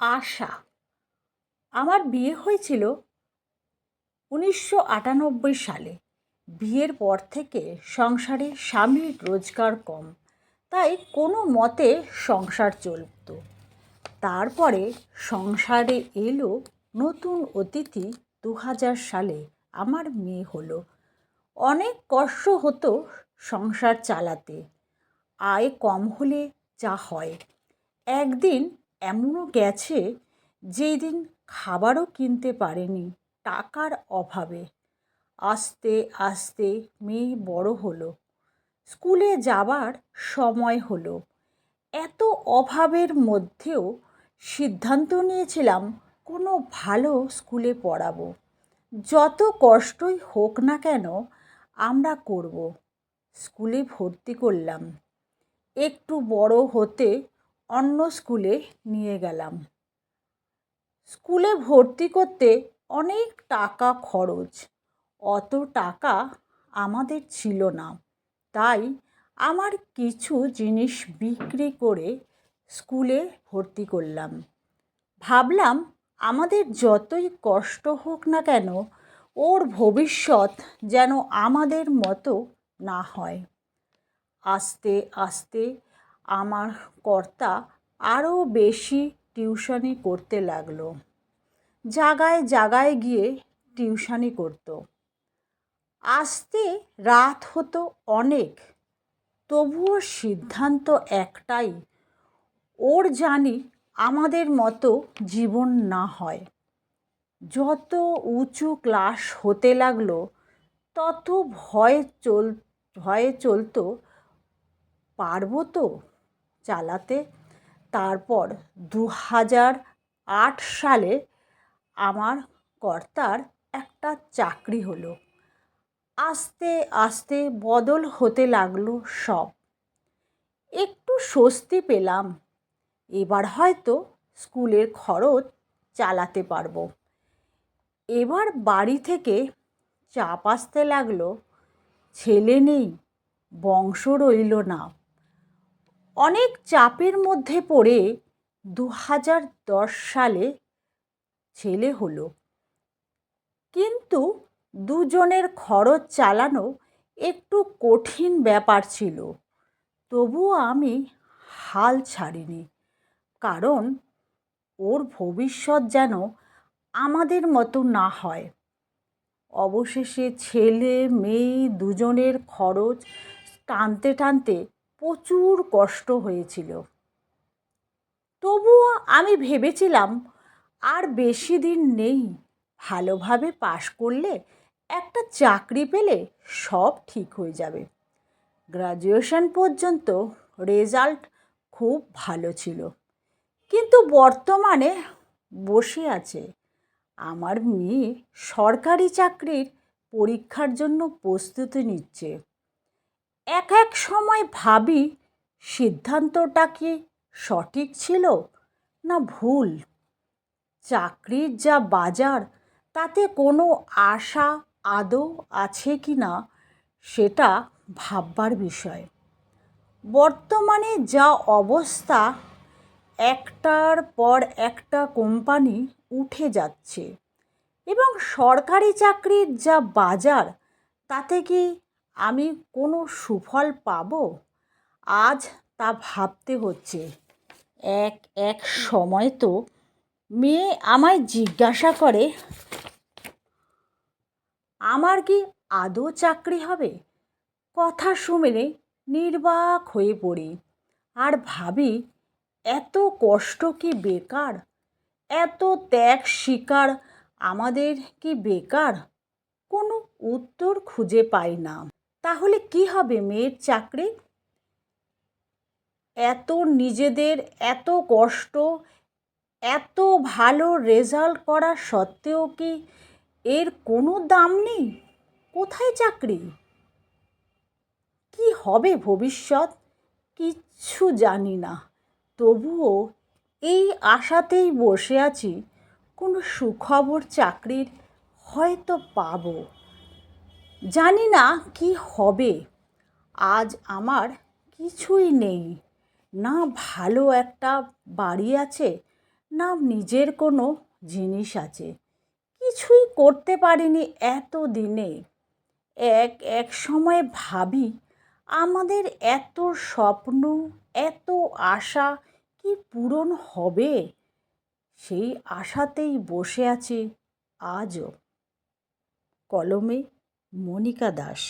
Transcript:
আশা। আমার বিয়ে হয়েছিল উনিশশো আটানব্বই সালে। বিয়ের পর থেকে সংসারে স্বামীর রোজগার কম, তাই কোনো মতে সংসার চলত। তারপরে সংসারে এলো নতুন অতিথি দু হাজার সালে আমার মেয়ে হলো। অনেক কষ্ট হতো সংসার চালাতে। আয় কম হলে যা হয়। একদিন এমনও গেছে যেই দিন খাবারও কিনতে পারেনি টাকার অভাবে। আস্তে আস্তে মেয়ে বড় হলো। স্কুলে যাবার সময় হলো। এত অভাবের মধ্যেও সিদ্ধান্ত নিয়েছিলাম কোনো ভালো স্কুলে পড়াবো। যত কষ্টই হোক না কেন আমরা করব। স্কুলে ভর্তি করলাম। একটু বড় হতে অন্য স্কুলে নিয়ে গেলাম। স্কুলে ভর্তি করতে অনেক টাকা খরচ। অত টাকা আমাদের ছিল না। তাই আমার কিছু জিনিস বিক্রি করে স্কুলে ভর্তি করলাম। ভাবলাম আমাদের যতই কষ্ট হোক না কেন, ওর ভবিষ্যৎ যেন আমাদের মতো না হয়। আস্তে আস্তে আমার কর্তা আরও বেশি টিউশনি করতে লাগল। জায়গায় জাগায় গিয়ে টিউশনি করতো। আসতে রাত হতো অনেক, তবুও সিদ্ধান্ত একটাই, ওর জানি আমাদের মতো জীবন না হয়। যত উঁচু ক্লাস হতে লাগল, তত ভয় চল, ভয়ে চলতো, পারব তো? চালাতে। তারপর দু হাজার আট সালে আমার কর্তার একটা চাকরি হলো। আস্তে আস্তে বদল হতে লাগল সব। একটু স্বস্তি পেলাম। এবার হয়তো স্কুলের খরচ চালাতে পারব। এবার বাড়ি থেকে চাপ আসতে লাগল। ছেলে নেই, বংশ রইল না। অনেক চাপের মধ্যে পড়ে দু হাজার দশ সালে ছেলে হলো। কিন্তু দুজনের খরচ চালানো একটু কঠিন ব্যাপার ছিল। তবুও আমি হাল ছাড়িনি, কারণ ওর ভবিষ্যৎ যেন আমাদের মতো না হয়। অবশেষে ছেলে, মেয়ে দুজনের খরচ টানতে টানতে প্রচুর কষ্ট হয়েছিল। তবুও আমি ভেবেছিলাম, আর বেশি দিন নেই, ভালোভাবে পাশ করলে একটা চাকরি পেলে সব ঠিক হয়ে যাবে। গ্রাজুয়েশন পর্যন্ত রেজাল্ট খুব ভালো ছিল। কিন্তু বর্তমানে বসে আছে। আমার মেয়ে সরকারি চাকরির পরীক্ষার জন্য প্রস্তুতি নিচ্ছে। এক এক সময় ভাবি সিদ্ধান্তটা কি সঠিক ছিল না ভুল? চাকরির যা বাজার, তাতে কোনো আশা, আদৌ আছে কি না সেটা ভাববার বিষয়। বর্তমানে যা অবস্থা, একটার পর একটা কোম্পানি উঠে যাচ্ছে। এবং সরকারি চাকরির যা বাজার, তাতে কি আমি কোনো সুফল পাব? আজ তা ভাবতে হচ্ছে। এক এক সময় তো মেয়ে আমায় জিজ্ঞাসা করে, আমার কি আদৌ চাকরি হবে? কথা শুনে নির্বাক হয়ে পড়ি। আর ভাবি, এত কষ্ট কি বেকার? এত ত্যাগ শিকার আমাদের কি বেকার? কোনো উত্তর খুঁজে পাই না। তাহলে কি হবে মেয়ের চাকরি? এত নিজেদের, এত কষ্ট, এত ভালো রেজাল্ট করা সত্ত্বেও কি এর কোনো দাম নেই? কোথায় চাকরি? কি হবে ভবিষ্যৎ? কিচ্ছু জানি না। তবুও এই আশাতেই বসে আছি, কোনো সুখবর চাকরির হয়তো পাবো। জানি না কি হবে। আজ আমার কিছুই নেই। না ভালো একটা বাড়ি আছে, না নিজের কোনো জিনিস আছে। কিছুই করতে পারিনি এত দিনে এক এক সময় ভাবি, আমাদের এত স্বপ্ন, এত আশা কি পূরণ হবে? সেই আশাতেই বসে আছি আজও। কলমে মনিকা দাস